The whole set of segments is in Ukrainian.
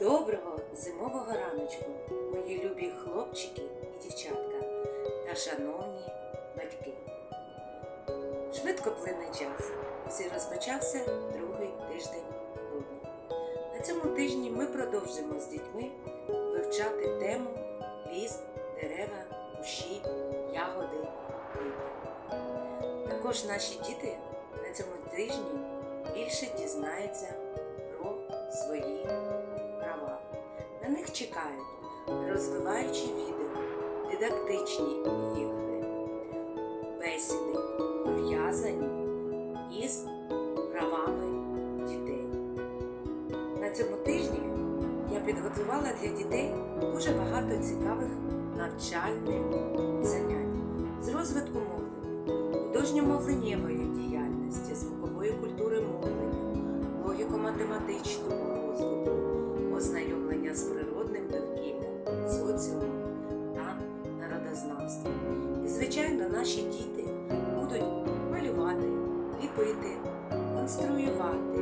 Доброго зимового раночку, мої любі хлопчики і дівчатка та шановні батьки. Швидко плине час. Ось і розпочався другий тиждень грудня. На цьому тижні ми продовжимо з дітьми вивчати тему ліс, дерева, кущі, ягоди, квіти. Також наші діти на цьому тижні більше дізнаються про свої. На них чекають розвиваючі відео, дидактичні ігри, бесіди, пов'язані із правами дітей. На цьому тижні я підготувала для дітей дуже багато цікавих навчальних занять з розвитку мовлення, художньо-мовленнєвої діяльності, звукової культури мовлення, логіко-математичного народознавством. І, звичайно, наші діти будуть малювати, ліпити, конструювати,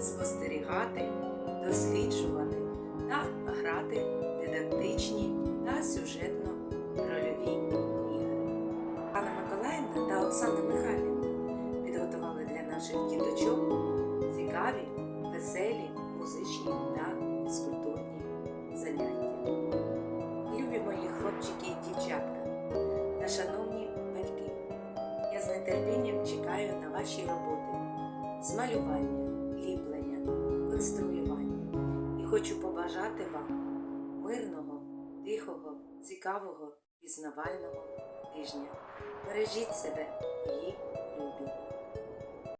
спостерігати, досліджувати та грати дидактичні та сюжетно-рольові ігри. Анна Миколаївна та Оксана Михайлівна підготували для наших діточок цікаві, веселі, музичні та фізкультурні заняття. Любі мої хлопчики шановні батьки, я з нетерпінням чекаю на ваші роботи з малювання, ліплення, конструювання і хочу побажати вам мирного, тихого, цікавого, пізнавального тижня. Бережіть себе, любі.